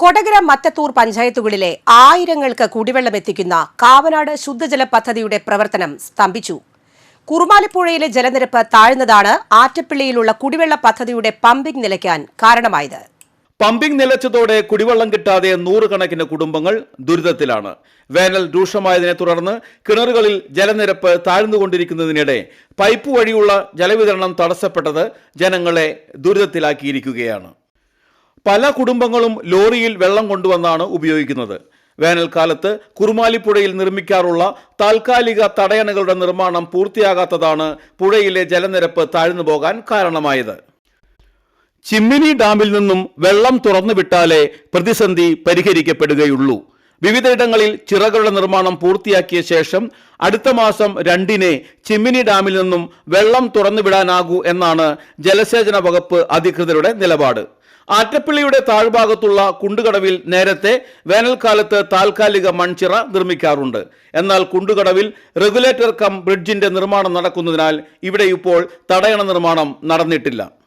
കൊടകര മറ്റത്തൂർ പഞ്ചായത്തുകളിലെ ആയിരങ്ങൾക്ക് കുടിവെള്ളം എത്തിക്കുന്ന കാവനാട് ശുദ്ധജല പദ്ധതിയുടെ പ്രവർത്തനം സ്തംഭിച്ചു. കുറുമാലിപ്പുഴയിലെ ജലനിരപ്പ് താഴ്ന്നതാണ് ആറ്റപ്പിള്ളിയിലുള്ള കുടിവെള്ള പദ്ധതിയുടെ പമ്പിംഗ് നിലയ്ക്കാൻ കാരണമായത്. പമ്പിംഗ് നിലച്ചതോടെ കുടിവെള്ളം കിട്ടാതെ നൂറുകണക്കിന് കുടുംബങ്ങൾ ദുരിതത്തിലാണ്. വേനൽ രൂക്ഷമായതിനെ തുടർന്ന് കിണറുകളിൽ ജലനിരപ്പ് താഴ്ന്നുകൊണ്ടിരിക്കുന്നതിനിടെ പൈപ്പ് വഴിയുള്ള ജലവിതരണം തടസ്സപ്പെട്ടത് ജനങ്ങളെ ദുരിതത്തിലാക്കിയിരിക്കുകയാണ്. പല കുടുംബങ്ങളും ലോറിയിൽ വെള്ളം കൊണ്ടുവന്നാണ് ഉപയോഗിക്കുന്നത്. വേനൽക്കാലത്ത് കുറുമാലിപ്പുഴയിൽ നിർമ്മിക്കാറുള്ള താൽക്കാലിക തടയണകളുടെ നിർമ്മാണം പൂർത്തിയാകാത്തതാണ് പുഴയിലെ ജലനിരപ്പ് താഴ്ന്നു പോകാൻ കാരണമായത്. ചിമ്മിനി ഡാമിൽ നിന്നും വെള്ളം തുറന്നുവിട്ടാലേ പ്രതിസന്ധി പരിഹരിക്കപ്പെടുകയുള്ളൂ. വിവിധയിടങ്ങളിൽ ചിറകളുടെ നിർമ്മാണം പൂർത്തിയാക്കിയ ശേഷം അടുത്ത മാസം രണ്ടിനെ ചിമ്മിനി ഡാമിൽ നിന്നും വെള്ളം തുറന്നുവിടാനാകൂ എന്നാണ് ജലസേചന വകുപ്പ് അധികൃതരുടെ നിലപാട്. ആറ്റപ്പള്ളിയുടെ താഴ്ഭാഗത്തുള്ള കുണ്ടുകടവിൽ നേരത്തെ വേനൽക്കാലത്ത് താൽക്കാലിക മൺചിറ നിർമ്മിക്കാറുണ്ട്. എന്നാൽ കുണ്ടുകടവിൽ റെഗുലേറ്റർ കം ബ്രിഡ്ജിന്റെ നിർമ്മാണം നടക്കുന്നതിനാൽ ഇവിടെ ഇപ്പോൾ തടയണ നിർമ്മാണം നടന്നിട്ടില്ല.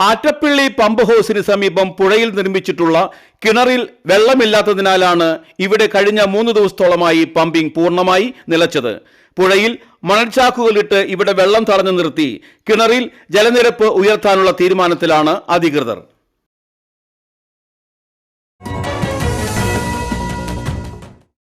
ആറ്റപ്പിള്ളി പമ്പ് ഹൗസിന് സമീപം പുഴയിൽ നിർമ്മിച്ചിട്ടുള്ള കിണറിൽ വെള്ളമില്ലാത്തതിനാലാണ് ഇവിടെ കഴിഞ്ഞ മൂന്ന് ദിവസത്തോളമായി പമ്പിംഗ് പൂർണമായി നിലച്ചത്. പുഴയിൽ മണൽച്ചാക്കുകളിട്ട് ഇവിടെ വെള്ളം തടഞ്ഞു നിർത്തി. കിണറിൽ ജലനിരപ്പ് ഉയർത്താനുള്ള തീരുമാനത്തിലാണ് അധികൃതർ.